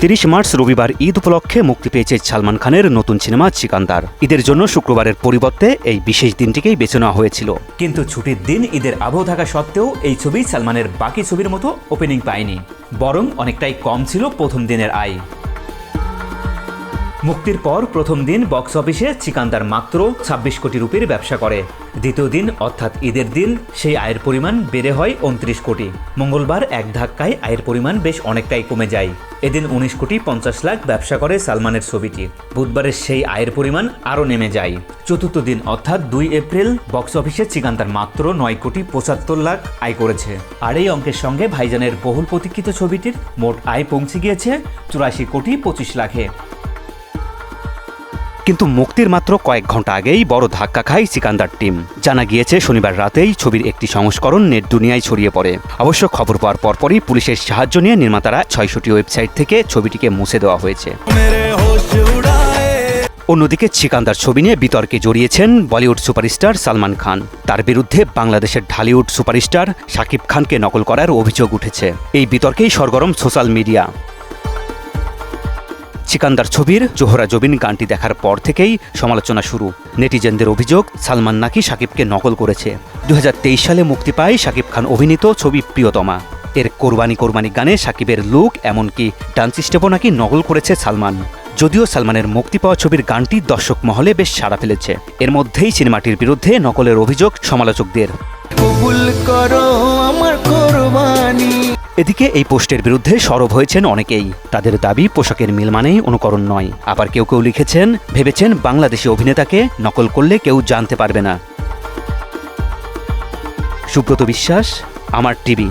তিরিশ মার্চ রবিবার ঈদ উপলক্ষে মুক্তি পেয়েছে সালমান খানের নতুন সিনেমা চিকান্দার। ঈদের জন্য শুক্রবারের পরিবর্তে এই বিশেষ দিনটিকেই বেছে নেওয়া হয়েছিল। কিন্তু ছুটির দিন ঈদের আবহ থাকা সত্ত্বেও এই ছবি সালমানের বাকি ছবির মতো ওপেনিং পায়নি। বরং অনেকটাই কম ছিল প্রথম দিনের আয়। মুক্তির পর প্রথম দিন বক্স অফিসে চিকান্দার মাত্র ছাব্বিশ কোটি রুপির ব্যবসা করে। দ্বিতীয় দিন, অর্থাৎ ঈদের দিন, সেই আয়ের পরিমাণ বেড়ে হয় উনত্রিশ কোটি। মঙ্গলবার এক ধাক্কায় আয়ের পরিমাণ বেশ অনেকটাই কমে যায়। এদিন উনিশ কোটি পঞ্চাশ লাখ ব্যবসা করে সালমানের ছবিটি। বুধবারের সেই আয়ের পরিমাণ আরও নেমে যায়। চতুর্থ দিন, অর্থাৎ দুই এপ্রিল বক্স অফিসে চিকান্দার মাত্র নয় কোটি পঁচাত্তর লাখ আয় করেছে। আর এই অঙ্কের সঙ্গে ভাইজানের বহুল প্রতীক্ষিত ছবিটির মোট আয় পৌঁছে গিয়েছে চুরাশি কোটি পঁচিশ লাখে। কিন্তু মুক্তির মাত্র কয়েক ঘণ্টা আগেই বড় ধাক্কা খায় সিকান্দার টিম। জানা গিয়েছে, শনিবার রাতেই ছবির একটি সংস্করণ নেট দুনিয়ায় ছড়িয়ে পড়ে। অবশ্য খবর পাওয়ার পরপরই পুলিশের সাহায্য নিয়ে নির্মাতারা ছয়শটি ওয়েবসাইট থেকে ছবিটিকে মুছে দেওয়া হয়েছে। অন্যদিকে সিকান্দার ছবি নিয়ে বিতর্কে জড়িয়েছেন বলিউড সুপারস্টার সালমান খান। তার বিরুদ্ধে বাংলাদেশের ঢালিউড সুপারস্টার শাকিব খানকে নকল করার অভিযোগ উঠেছে। এই বিতর্কেই সরগরম সোশ্যাল মিডিয়া। সিকান্দার ছবির জোহরা জবিন গানটি দেখার পর থেকেই সমালোচনা শুরু। নেটিজেনদের অভিযোগ, সালমান নাকি সাকিবকে নকল করেছে। দু হাজার তেইশ সালে মুক্তি পায় সাকিব খান অভিনীত ছবি প্রিয়তমা। এর কোরবানি কোরবানি গানে সাকিবের লুক, এমনকি ডান্স স্টেপও নাকি নকল করেছে সালমান। যদিও সালমানের মুক্তি পাওয়া ছবির গানটি দর্শক মহলে বেশ সাড়া ফেলেছে। এর মধ্যেই সিনেমাটির বিরুদ্ধে নকলের অভিযোগ সমালোচকদের। কবুল করো। এদিকে এই পোস্টের বিরুদ্ধে সরব হয়েছেন অনেকেই। তাদের দাবি পোশাকের মিল মানেই অনুকরণ নয়। আবার কেউ কেউ লিখেছেন, ভেবেছেন বাংলাদেশি অভিনেতাকে নকল করলে কেউ জানতে পারবে না। সুব্রত বিশ্বাস, আমার টিভি।